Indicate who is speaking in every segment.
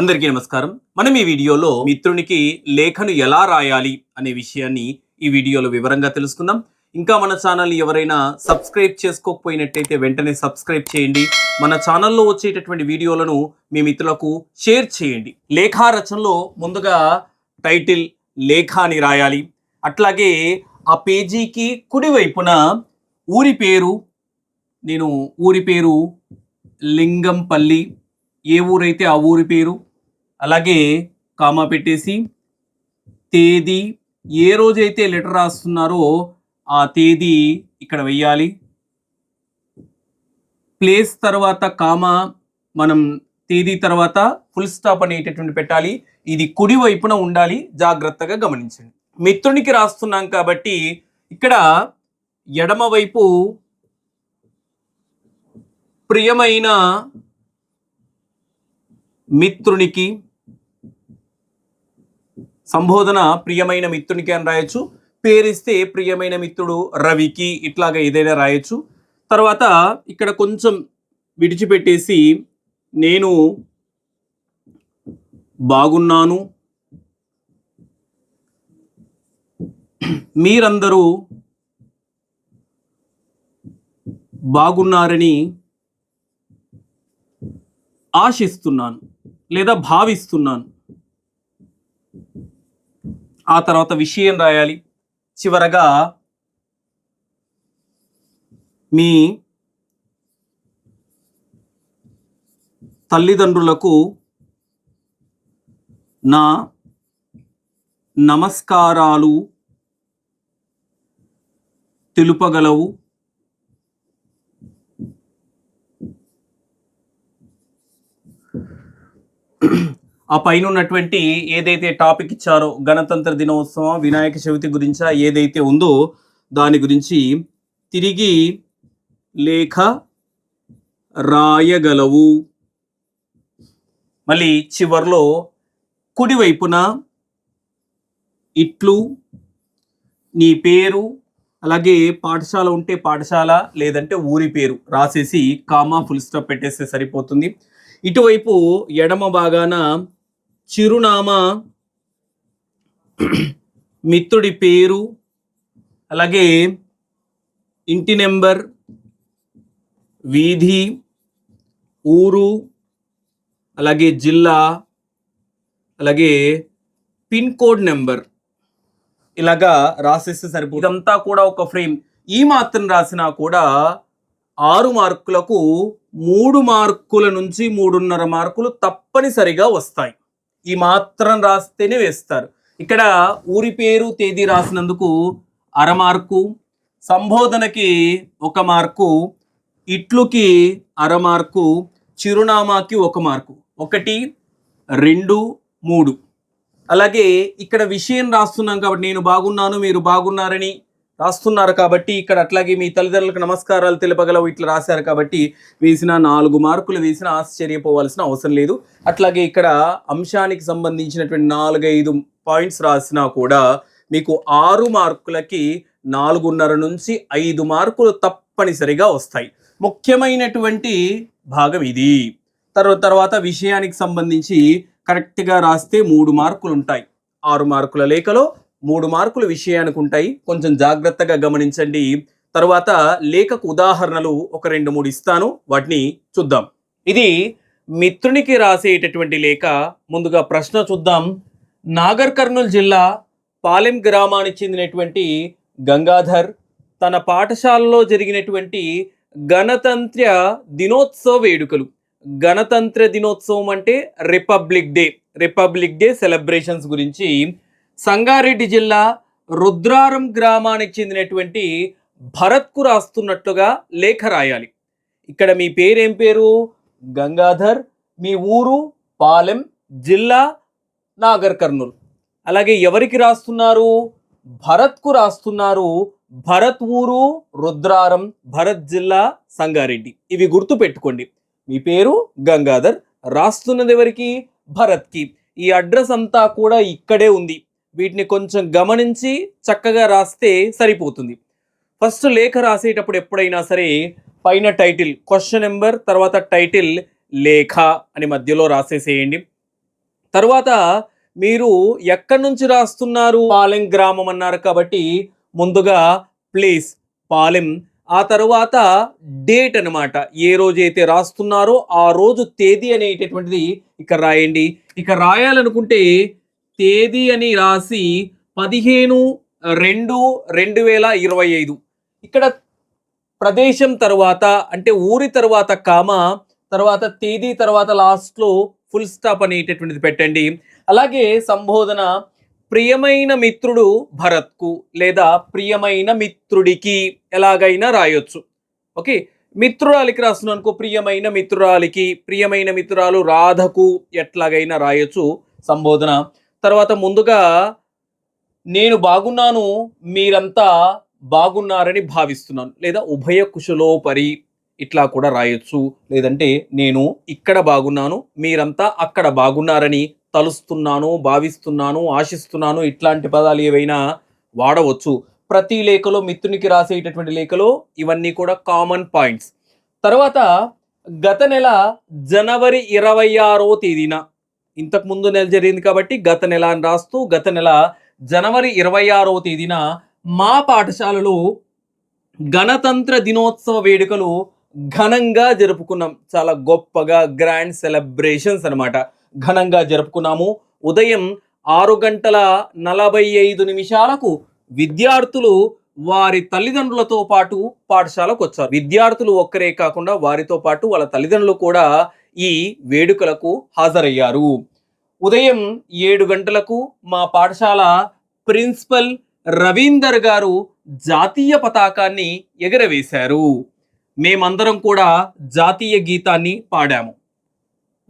Speaker 1: అందరికీ నమస్కారం. మనం ఈ వీడియోలో మిత్రునికి లేఖను ఎలా రాయాలి అనే విషయాన్ని ఈ వీడియోలో వివరంగా తెలుసుకుందాం. ఇంకా మన ఛానల్ ఎవరైనా సబ్స్క్రైబ్ చేసుకోకపోయినట్టయితే వెంటనే సబ్స్క్రైబ్ చేయండి. మన ఛానల్లో వచ్చేటటువంటి వీడియోలను మీ మిత్రులకు షేర్ చేయండి. లేఖా రచనలో ముందుగా టైటిల్ లేఖ అని రాయాలి. అట్లాగే ఆ పేజీకి కుడివైపున ఊరి పేరు నేను ఊరి పేరు లింగంపల్లి ఏ ఊరైతే ఆ ఊరి పేరు అలాగే కామా పెట్టేసి తేదీ ఏ రోజైతే లెటర్ రాస్తున్నారో ఆ తేదీ ఇక్కడ వెయ్యాలి. ప్లేస్ తర్వాత కామా మనం తేదీ తర్వాత ఫుల్ స్టాప్ అనేటటువంటి పెట్టాలి. ఇది కుడి వైపున ఉండాలి. జాగ్రత్తగా గమనించండి. మిత్రునికి రాస్తున్నాం కాబట్టి ఇక్కడ ఎడమవైపు ప్రియమైన మిత్రునికి సంబోధన ప్రియమైన మిత్రునికి అని రాయొచ్చు. పేరిస్తే ప్రియమైన మిత్రుడు రవికి ఇట్లాగా ఏదైనా రాయొచ్చు. తర్వాత ఇక్కడ కొంచెం విడిచిపెట్టేసి నేను బాగున్నాను. మీరందరూ బాగున్నారని ఆశిస్తున్నాను లేదా భావిస్తున్నాను. ఆ తర్వాత విషయం రాయాలి. చివరగా మీ తల్లిదండ్రులకు నా నమస్కారాలు తెలుపగలవు. ఆ పైన ఉన్నటువంటి ఏదైతే టాపిక్ ఇచ్చారో గణతంత్ర దినోత్సవం వినాయక చవితి గురించి ఏదైతే ఉందో దాని గురించి తిరిగి లేఖ రాయగలవు. మళ్ళీ చివర్లో కుడివైపున ఇట్లు నీ పేరు అలాగే పాఠశాల ఉంటే పాఠశాల లేదంటే ఊరి పేరు రాసేసి కామా ఫుల్ స్టాప్ పెట్టేస్తే సరిపోతుంది. ఇటువైపు ఎడమ భాగాన చిరునామా మిత్రుడి పేరు అలాగే ఇంటి నెంబర్ వీధి ఊరు అలాగే జిల్లా అలాగే పిన్ కోడ్ నెంబర్ ఇలాగా రాసేస్తే సరిపోతుంది. ఇదంతా కూడా ఒక ఫ్రేమ్. ఈ మాత్రం రాసినా కూడా ఆరు మార్కులకు మూడు మార్కుల నుంచి మూడున్నర మార్కులు తప్పనిసరిగా వస్తాయి. ఈ మాత్రం రాస్తేనే వేస్తారు. ఇక్కడ ఊరి పేరు తేదీ రాసినందుకు అర మార్కు సంబోధనకి ఒక మార్కు ఇట్లుకి అర మార్కు చిరునామాకి ఒక మార్కు. ఒకటి రెండు మూడు. అలాగే ఇక్కడ విషయం రాస్తున్నాం కాబట్టి నేను బాగున్నాను మీరు బాగున్నారని రాస్తున్నారు కాబట్టి ఇక్కడ అట్లాగే మీ తల్లిదండ్రులకు నమస్కారాలు తెలుపగలవు. ఇట్లా రాశారు కాబట్టి వేసిన నాలుగు మార్కులు వేసిన ఆశ్చర్యపోవాల్సిన అవసరం లేదు. అట్లాగే ఇక్కడ అంశానికి సంబంధించినటువంటి నాలుగైదు పాయింట్స్ రాసినా కూడా మీకు ఆరు మార్కులకి నాలుగున్నర నుంచి ఐదు మార్కులు తప్పనిసరిగా వస్తాయి. ముఖ్యమైనటువంటి భాగం ఇది. తర్వాత తర్వాత విషయానికి సంబంధించి కరెక్ట్గా రాస్తే మూడు మార్కులు ఉంటాయి ఆరు మార్కుల లేఖలో మూడు మార్కుల విషయానికి ఉంటాయి. కొంచెం జాగ్రత్తగా గమనించండి. తర్వాత లేఖకు ఉదాహరణలు ఒక రెండు మూడు ఇస్తాను. వాటిని చూద్దాం. ఇది మిత్రునికి రాసేటటువంటి లేఖ. ముందుగా ప్రశ్న చూద్దాం. నాగర్ కర్నూలు జిల్లా పాలెం గ్రామానికి చెందినటువంటి గంగాధర్ తన పాఠశాలలో జరిగినటువంటి గణతంత్ర దినోత్సవ వేడుకలు. గణతంత్ర దినోత్సవం అంటే republic day. Republic day celebrations గురించి సంగారెడ్డి జిల్లా రుద్రారం గ్రామానికి చెందినటువంటి భరత్కు రాస్తున్నట్లుగా లేఖ రాయాలి. ఇక్కడ మీ పేరేం పేరు? గంగాధర్. మీ ఊరు? పాలెం జిల్లా? నాగర్ కర్నూలు. అలాగే ఎవరికి రాస్తున్నారు? భరత్కు రాస్తున్నారు. భరత్ ఊరు రుద్రారం భరత్ జిల్లా సంగారెడ్డి. ఇవి గుర్తు పెట్టుకోండి. మీ పేరు? గంగాధర్. రాస్తున్నది ఎవరికి? భరత్కి. ఈ అడ్రస్ అంతా కూడా ఇక్కడే ఉంది. వీటిని కొంచెం గమనించి చక్కగా రాస్తే సరిపోతుంది. ఫస్ట్ లేఖ రాసేటప్పుడు ఎప్పుడైనా సరే పైన టైటిల్ క్వశ్చన్ నెంబర్ తర్వాత టైటిల్ లేఖ అని మధ్యలో రాసేసేయండి. తర్వాత మీరు ఎక్కడి నుంచి రాస్తున్నారు? పాలెం గ్రామం అన్నారు కాబట్టి ముందుగా ప్లేస్ పాలెం ఆ తర్వాత డేట్ అన్నమాట. ఏ రోజు అయితే రాస్తున్నారో ఆ రోజు తేదీ అనేటటువంటిది ఇక్కడ రాయండి. ఇక రాయాలనుకుంటే తేదీ అని రాసి పదిహేను రెండు రెండు వేల ఇరవై ఐదు. ఇక్కడ ప్రదేశం తర్వాత అంటే ఊరి తర్వాత కామ తర్వాత తేదీ తర్వాత లాస్ట్లో ఫుల్ స్టాప్ అనేటటువంటిది పెట్టండి. అలాగే సంబోధన ప్రియమైన మిత్రుడు భరత్కు లేదా ప్రియమైన మిత్రుడికి ఎలాగైనా రాయొచ్చు. ఓకే? మిత్రురాలికి రాస్తున్నాను అనుకో ప్రియమైన మిత్రురాలికి ప్రియమైన మిత్రురాలు రాధకు ఎట్లాగైనా రాయొచ్చు సంబోధన. తర్వాత ముందుగా నేను బాగున్నాను మీరంతా బాగున్నారని భావిస్తున్నాను. లేదా ఉభయ కుశలోపరి ఇట్లా కూడా రాయొచ్చు. లేదంటే నేను ఇక్కడ బాగున్నాను మీరంతా అక్కడ బాగున్నారని తలుస్తున్నాను భావిస్తున్నాను ఆశిస్తున్నాను ఇట్లాంటి పదాలు ఏవైనా వాడవచ్చు. ప్రతి లేఖలో మిత్రునికి రాసేటటువంటి లేఖలో ఇవన్నీ కూడా కామన్ పాయింట్స్. తర్వాత గత నెల జనవరి ఇరవై ఆరో తేదీన ఇంతకు ముందు నెల జరిగింది కాబట్టి గత నెల అని రాస్తూ గత నెల జనవరి ఇరవై ఆరవ తేదీన మా పాఠశాలలో గణతంత్ర దినోత్సవ వేడుకలు ఘనంగా జరుపుకున్నాం. చాలా గొప్పగా గ్రాండ్ సెలబ్రేషన్స్ అనమాట ఘనంగా జరుపుకున్నాము. ఉదయం ఆరు గంటల నలభై ఐదు నిమిషాలకు విద్యార్థులు వారి తల్లిదండ్రులతో పాటు పాఠశాలకు వచ్చారు. విద్యార్థులు ఒక్కరే కాకుండా వారితో పాటు వాళ్ళ తల్లిదండ్రులు కూడా ఈ వేడుకలకు హాజరయ్యారు. ఉదయం ఏడు గంటలకు మా పాఠశాల ప్రిన్సిపల్ రవీందర్ గారు జాతీయ పతాకాన్ని ఎగరవేశారు. మేమందరం కూడా జాతీయ గీతాన్ని పాడాము.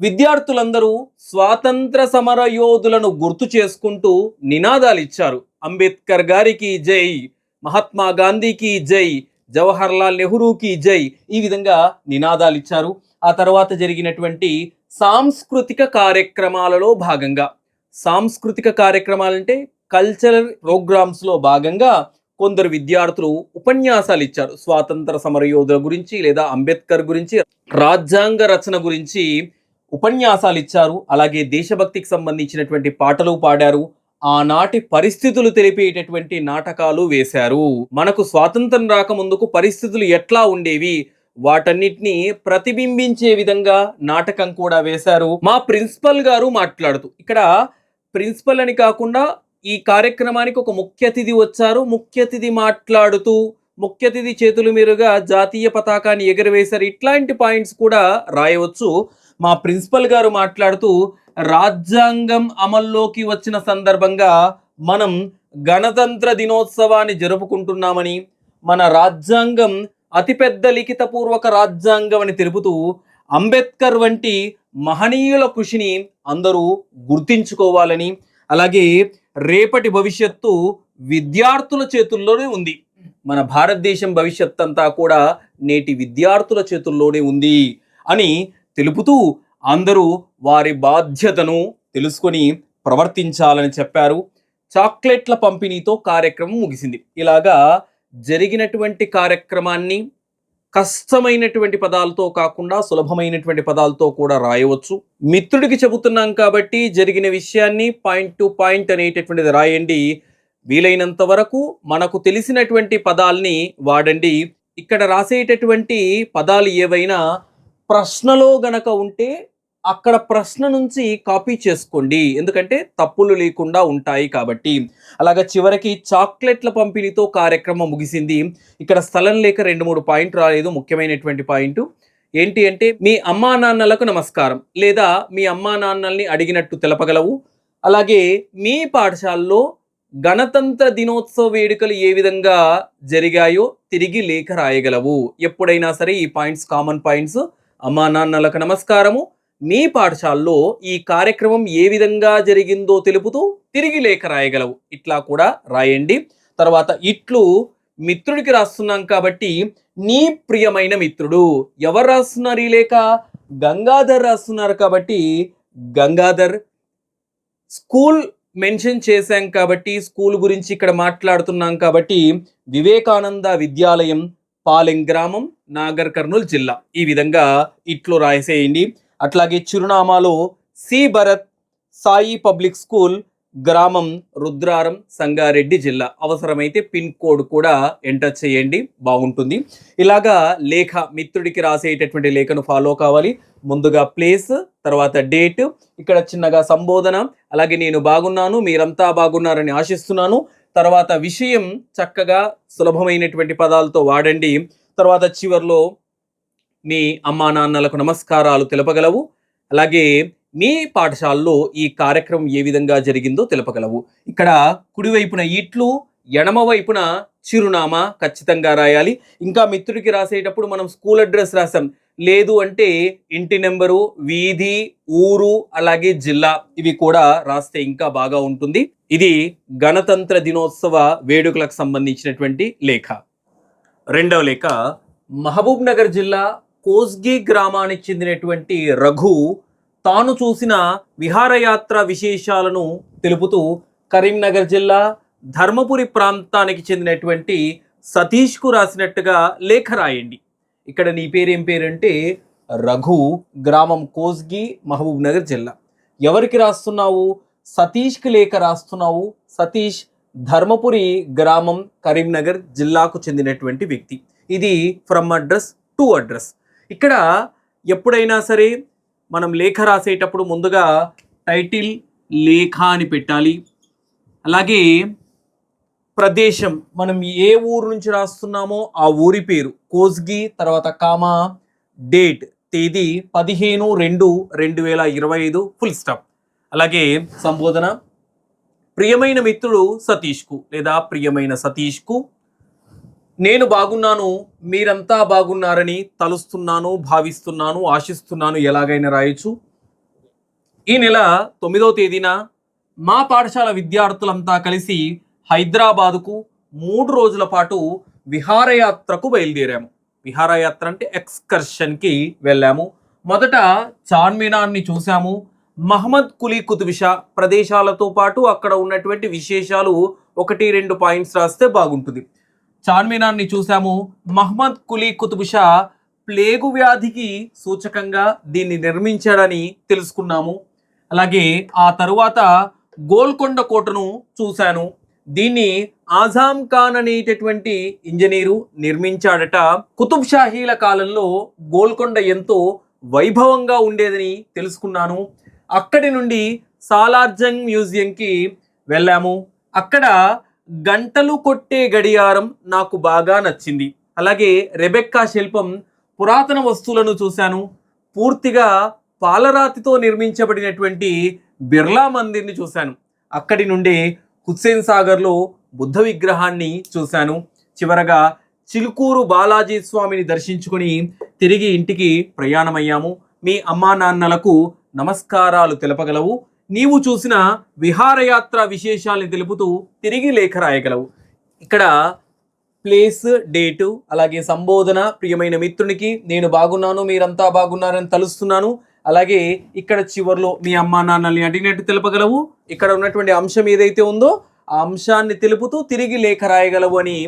Speaker 1: విద్యార్థులందరూ స్వాతంత్ర సమర యోధులను గుర్తు చేసుకుంటూ నినాదాలు ఇచ్చారు. అంబేద్కర్ గారికి జై మహాత్మా గాంధీకి జై జవహర్లాల్ నెహ్రూకి జై ఈ విధంగా నినాదాలు ఇచ్చారు. ఆ తర్వాత జరిగినటువంటి సాంస్కృతిక కార్యక్రమాలలో భాగంగా. సాంస్కృతిక కార్యక్రమాలంటే కల్చరల్ ప్రోగ్రామ్స్లో భాగంగా కొందరు విద్యార్థులు ఉపన్యాసాలు ఇచ్చారు. స్వాతంత్ర సమరయోధుల గురించి లేదా అంబేద్కర్ గురించి రాజ్యాంగ రచన గురించి ఉపన్యాసాలు ఇచ్చారు. అలాగే దేశభక్తికి సంబంధించినటువంటి పాటలు పాడారు. ఆనాటి పరిస్థితులు తెలిపేటటువంటి నాటకాలు వేశారు. మనకు స్వాతంత్రం రాకముందుకు పరిస్థితులు ఎట్లా ఉండేవి? వాటన్నిటిని ప్రతిబింబించే విధంగా నాటకం కూడా వేశారు. మా ప్రిన్సిపల్ గారు మాట్లాడుతూ ఇక్కడ ప్రిన్సిపల్ అని కాకుండా ఈ కార్యక్రమానికి ఒక ముఖ్య అతిథి వచ్చారు. ముఖ్య అతిథి మాట్లాడుతూ ముఖ్య అతిథి చేతుల మీరుగా జాతీయ పతాకాన్ని ఎగరవేశారు. ఇట్లాంటి పాయింట్స్ కూడా రాయవచ్చు. మా ప్రిన్సిపల్ గారు మాట్లాడుతూ రాజ్యాంగం అమల్లోకి వచ్చిన సందర్భంగా మనం గణతంత్ర దినోత్సవాన్ని జరుపుకుంటున్నామని మన రాజ్యాంగం అతిపెద్ద లిఖితపూర్వక రాజ్యాంగం అని తెలుపుతూ అంబేద్కర్ వంటి మహనీయుల కృషిని అందరూ గుర్తించుకోవాలని అలాగే రేపటి భవిష్యత్తు విద్యార్థుల చేతుల్లోనే ఉంది. మన భారతదేశం భవిష్యత్ అంతా కూడా నేటి విద్యార్థుల చేతుల్లోనే ఉంది అని తెలుపుతూ అందరూ వారి బాధ్యతను తెలుసుకొని ప్రవర్తించాలని చెప్పారు. చాక్లెట్ల పంపిణీతో కార్యక్రమం ముగిసింది. ఇలాగా జరిగినటువంటి కార్యక్రమాన్ని కష్టమైనటువంటి పదాలతో కాకుండా సులభమైనటువంటి పదాలతో కూడా రాయవచ్చు. మిత్రుడికి చెబుతున్నాం కాబట్టి జరిగిన విషయాన్ని పాయింట్ టు పాయింట్ అనేటటువంటిది రాయండి. వీలైనంత వరకు మనకు తెలిసినటువంటి పదాల్ని వాడండి. ఇక్కడ రాసేటటువంటి పదాలు ఏవైనా ప్రశ్నలో గనక ఉంటే అక్కడ ప్రశ్న నుంచి కాపీ చేసుకోండి. ఎందుకంటే తప్పులు లేకుండా ఉంటాయి కాబట్టి. అలాగా చివరికి చాక్లెట్ల పంపిణీతో కార్యక్రమం ముగిసింది. ఇక్కడ స్థలం లేక రెండు మూడు పాయింట్ రాలేదు. ముఖ్యమైనటువంటి పాయింట్ ఏంటి అంటే మీ అమ్మా నాన్నలకు నమస్కారం. లేదా మీ అమ్మా నాన్నల్ని అడిగినట్టు తెలపగలవు. అలాగే మీ పాఠశాలలో గణతంత్ర దినోత్సవ వేడుకలు ఏ విధంగా జరిగాయో తిరిగి లేఖ రాయగలవు. ఎప్పుడైనా సరే ఈ పాయింట్స్ కామన్ పాయింట్స్. అమ్మా నాన్నలకు నమస్కారము. నీ పాఠశాలలో ఈ కార్యక్రమం ఏ విధంగా జరిగిందో తెలుపుతూ తిరిగి లేఖ రాయగలవు. ఇట్లా కూడా రాయండి. తర్వాత ఇట్లు మిత్రుడికి రాస్తున్నాం కాబట్టి నీ ప్రియమైన మిత్రుడు ఎవరు రాస్తున్నారు ఈ లేఖ? గంగాధర్ రాస్తున్నారు కాబట్టి గంగాధర్. స్కూల్ మెన్షన్ చేశాం కాబట్టి స్కూల్ గురించి ఇక్కడ మాట్లాడుతున్నాం కాబట్టి వివేకానంద విద్యాలయం పాలెం గ్రామం నాగర్ కర్నూలు జిల్లా. ఈ విధంగా ఇట్లు రాసేయండి. అట్లాగే చిరునామాలో C. Bharath Sai public school గ్రామం రుద్రారం సంగారెడ్డి జిల్లా. అవసరమైతే పిన్ కోడ్ కూడా ఎంటర్ చేయండి. బాగుంటుంది. ఇలాగా లేఖ మిత్రుడికి రాసేటటువంటి లేఖను ఫాలో కావాలి. ముందుగా ప్లేస్ తర్వాత డేట్ ఇక్కడ చిన్నగా సంబోధన అలాగే నేను బాగున్నాను మీరంతా బాగున్నారని ఆశిస్తున్నాను. తర్వాత విషయం చక్కగా సులభమైనటువంటి పదాలతో వాడండి. తర్వాత చివర్లో మీ అమ్మా నాన్నలకు నమస్కారాలు తెలపగలవు. అలాగే మీ పాఠశాలలో ఈ కార్యక్రమం ఏ విధంగా జరిగిందో తెలపగలవు. ఇక్కడ కుడివైపున ఇట్లు ఎడమ వైపున చిరునామా ఖచ్చితంగా రాయాలి. ఇంకా మిత్రుడికి రాసేటప్పుడు మనం స్కూల్ అడ్రస్ రాసాం లేదు అంటే ఇంటి నెంబరు వీధి ఊరు అలాగే జిల్లా ఇవి కూడా రాస్తే ఇంకా బాగా ఉంటుంది. ఇది గణతంత్ర దినోత్సవ వేడుకలకు సంబంధించినటువంటి లేఖ. రెండవ లేఖ మహబూబ్ నగర్ జిల్లా కోస్గి గ్రామానికి చెందినటువంటి రఘు తాను చూసిన విహారయాత్ర విశేషాలను తెలుపుతూ కరీంనగర్ జిల్లా ధర్మపురి ప్రాంతానికి చెందినటువంటి సతీష్కు రాసినట్టుగా లేఖ రాయండి. ఇక్కడ నీ పేరేం పేరంటే రఘు గ్రామం కోస్గి మహబూబ్ నగర్ జిల్లా. ఎవరికి రాస్తున్నావు? సతీష్కి లేఖ రాస్తున్నావు. సతీష్ ధర్మపురి గ్రామం కరీంనగర్ జిల్లాకు చెందినటువంటి వ్యక్తి. ఇది ఫ్రమ్ అడ్రస్ టు అడ్రస్ ఇక్కడ ఎప్పుడైనా సరే మనం లేఖ రాసేటప్పుడు ముందుగా టైటిల్ లేఖ అని పెట్టాలి. అలాగే ప్రదేశం మనం ఏ ఊరు నుంచి రాస్తున్నామో ఆ ఊరి పేరు కోస్గి తర్వాత కామా డేట్ తేదీ పదిహేను రెండు రెండు వేల ఇరవై ఐదు ఫుల్ స్టాప్. అలాగే సంబోధన. ప్రియమైన మిత్రుడు సతీష్కు లేదా ప్రియమైన సతీష్కు నేను బాగున్నాను మీరంతా బాగున్నారని తలుస్తున్నాను భావిస్తున్నాను ఆశిస్తున్నాను ఎలాగైనా రాయొచ్చు. ఈ నెల తొమ్మిదవ తేదీన మా పాఠశాల విద్యార్థులంతా కలిసి హైదరాబాదుకు మూడు రోజుల పాటు విహారయాత్రకు బయలుదేరాము. విహారయాత్ర అంటే ఎక్స్కర్షన్కి వెళ్ళాము. మొదట చార్మినార్ని చూసాము మహమ్మద్ కులీ కుతుబిషా ప్రదేశాలతో పాటు అక్కడ ఉన్నటువంటి విశేషాలు ఒకటి రెండు పాయింట్స్ రాస్తే బాగుంటుంది. చార్మినార్ని చూసాము మహమ్మద్ కులీ కుతుబుషా ప్లేగు వ్యాధికి సూచకంగా దీన్ని నిర్మించాడని తెలుసుకున్నాము. అలాగే ఆ తరువాత గోల్కొండ కోటను చూశాను. దీన్ని ఆజాం ఖాన్ అనేటటువంటి ఇంజనీరు నిర్మించాడట. కుతుబ్ షాహీల కాలంలో గోల్కొండ ఎంతో వైభవంగా ఉండేదని తెలుసుకున్నాను. అక్కడి నుండి సాలార్జంగ్ మ్యూజియంకి వెళ్ళాము. అక్కడ గంటలు కొట్టే గడియారం నాకు బాగా నచ్చింది. అలాగే రెబెక్కా శిల్పం పురాతన వస్తువులను చూశాను. పూర్తిగా పాలరాతితో నిర్మించబడినటువంటి బిర్లా మందిర్ని చూశాను. అక్కడి నుండి హుస్సేన్ సాగర్లో బుద్ధ విగ్రహాన్ని చూశాను. చివరగా చిలుకూరు బాలాజీ స్వామిని దర్శించుకుని తిరిగి ఇంటికి ప్రయాణమయ్యాము. మీ అమ్మా నాన్నలకు నమస్కారాలు తెలపగలవు. నీవు చూసిన విహారయాత్ర విశేషాల్ని తెలుపుతూ తిరిగి లేఖ రాయగలవు. ఇక్కడ ప్లేస్ డేటు అలాగే సంబోధన ప్రియమైన మిత్రునికి నేను బాగున్నాను మీరంతా బాగున్నారని తలుస్తున్నాను. అలాగే ఇక్కడ చివర్లో మీ అమ్మా నాన్నల్ని అడిగినట్టు తెలపగలవు. ఇక్కడ ఉన్నటువంటి అంశం ఏదైతే ఉందో ఆ అంశాన్ని తెలుపుతూ తిరిగి లేఖ రాయగలవు అని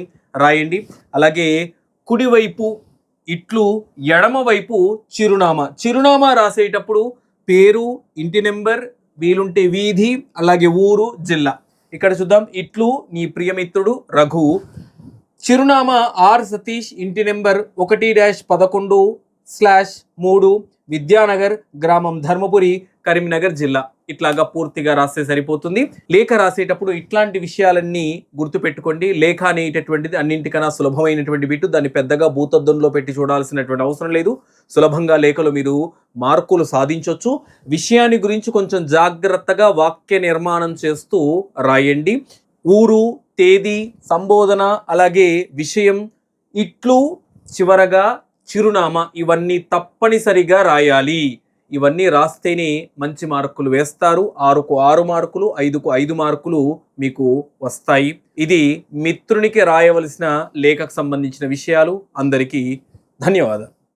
Speaker 1: రాయండి. అలాగే కుడివైపు ఇట్లు ఎడమవైపు చిరునామా. చిరునామా రాసేటప్పుడు పేరు ఇంటి నెంబర్ వీలుంటే వీధి అలాగే ఊరు జిల్లా. ఇక్కడ చూద్దాం. ఇట్లు నీ ప్రియమిత్రుడు రఘు. చిరునామా ఆర్ సతీష్ ఇంటి నెంబర్ ఒకటి డాష్ పదకొండు స్లాష్ మూడు విద్యానగర్ గ్రామం ధర్మపురి కరీంనగర్ జిల్లా. ఇట్లాగా పూర్తిగా రాస్తే సరిపోతుంది. లేఖ రాసేటప్పుడు ఇట్లాంటి విషయాలన్నీ గుర్తుపెట్టుకోండి. లేఖ అనేటటువంటిది అన్నింటికన్నా సులభమైనటువంటి బిట్టు. దాన్ని పెద్దగా భూతద్దంలో పెట్టి చూడాల్సినటువంటి అవసరం లేదు. సులభంగా లేఖలు మీరు మార్కులు సాధించవచ్చు విషయాన్ని గురించి కొంచెం జాగ్రత్తగా వాక్య నిర్మాణం చేస్తూ రాయండి. ఊరు తేదీ సంబోధన అలాగే విషయం ఇట్లు చివరగా చిరునామా ఇవన్నీ తప్పనిసరిగా రాయాలి. ఇవన్నీ రాస్తేనే మంచి మార్కులు వేస్తారు. ఆరుకు ఆరు మార్కులు ఐదుకు ఐదు మార్కులు మీకు వస్తాయి. ఇది మిత్రునికి రాయవలసిన లేఖకు సంబంధించిన విషయాలు. అందరికీ ధన్యవాదాలు.